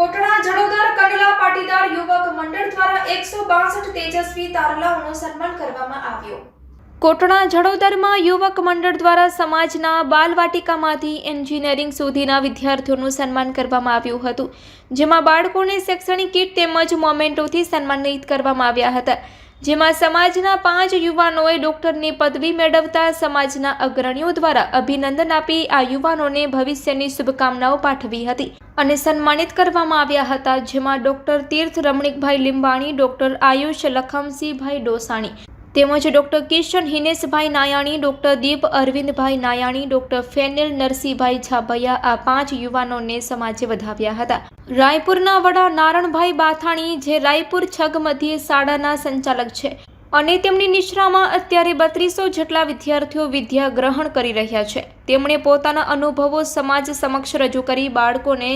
કોટડા, જડોદર, કંડલા પાટીદાર યુવક મંડળ દ્વારા એકસો બાસઠ તેજસ્વી તારલાઓનો સન્માન કરવામાં આવ્યો. કોટડા, જડોદરમાં યુવક મંડળ દ્વારા સમાજના બાલવાટિકામાંથી એન્જિનિયરિંગ સુધીના વિદ્યાર્થીઓનું સન્માન કરવામાં આવ્યું હતું, જેમાં બાળકોને શૈક્ષણિક કીટ તેમજ મોમેન્ટોથી સન્માનિત કરવામાં આવ્યા હતા, જેમાં સમાજના પાંચ યુવાનોએ ડોક્ટરની પદવી મેળવતા સમાજના અગ્રણીઓ દ્વારા અભિનંદન આપી આ યુવાનોને ભવિષ્યની શુભકામનાઓ પાઠવી હતી. અને સન્માનિત કરવામાં આવ્યા હતા, જેમાં ડોક્ટર તીર્થ રમણીકભાઈ લીંબાણી, ડોક્ટર આયુષ લખમસિંહભાઈ ડોસાણી, તેમજ doctor Kishan Hineshbhai Nayani, doctor Deep Arvindbhai Nayani, doctor Fenil Narsinhbhai Chhabhaiya આ પાંચ યુવાનોને સમાજે વધાવ્યા હતા. રાયપુરના વડા નારણભાઈ બાથાણી, જે રાયપુર છગ શાળાના સંચાલક છે. અને તેમની નિશ્રામાં અત્યારે બત્રીસો જેટલા વિદ્યાર્થીઓ વિદ્યા ગ્રહણ કરી રહ્યા છે. તેમણે પોતાના અનુભવો સમાજ સમક્ષ રજૂ કરી બાળકોને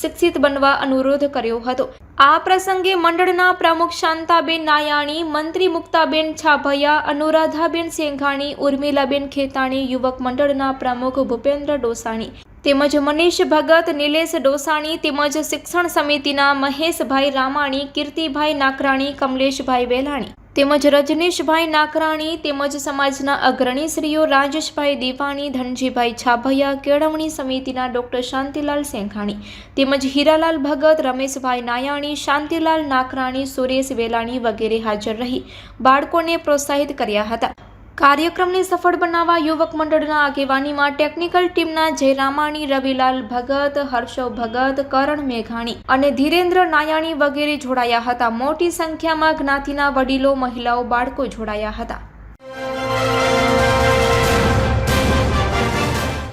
શિક્ષિત બનવા અનુરોધ કર્યો હતો. આ પ્રસંગે મંડળના પ્રમુખ શાંતાબેન નાયાણી, મંત્રી મુક્તાબેન છાભૈયા, અનુરાધાબેન સેંઘાણી, ઉર્મિલાબેન ખેતાણી, યુવક મંડળના પ્રમુખ ભૂપેન્દ્ર ડોસાણી તેમજ મનીષ ભગત, નિલેશ ડોસાણી તેમજ શિક્ષણ સમિતિના મહેશભાઈ રામાણી, કીર્તિભાઈ નાકરાણી, કમલેશભાઈ વેલાણી તેમજ રજનીશભાઈ નાકરાણી તેમજ સમાજના અગ્રણીશ્રીઓ રાજેશભાઈ દીવાણી, ધનજીભાઈ છાભૈયા, કેળવણી સમિતિના ડોક્ટર શાંતિલાલ સેંઘાણી તેમજ હીરાલાલ ભગત, રમેશભાઈ નાયાણી શાંતિલાલ નાકરાણી, સુરેશ વેલાણી વગેરે હાજર રહી. બાળકોને પ્રોત્સાહિત કર્યા હતા. કાર્યક્રમને સફળ બનાવવા યુવક મંડળના આગેવાનીમાં ટેકનિકલ ટીમના જયરામાણી, રવિલાલ ભગત, હર્ષવ ભગત, કરણ મેઘાણી અને ધીરેન્દ્ર નાયાણી વગેરે જોડાયા હતા. મોટી સંખ્યામાં જ્ઞાતિના વડીલો, મહિલાઓ, બાળકો જોડાયા હતા.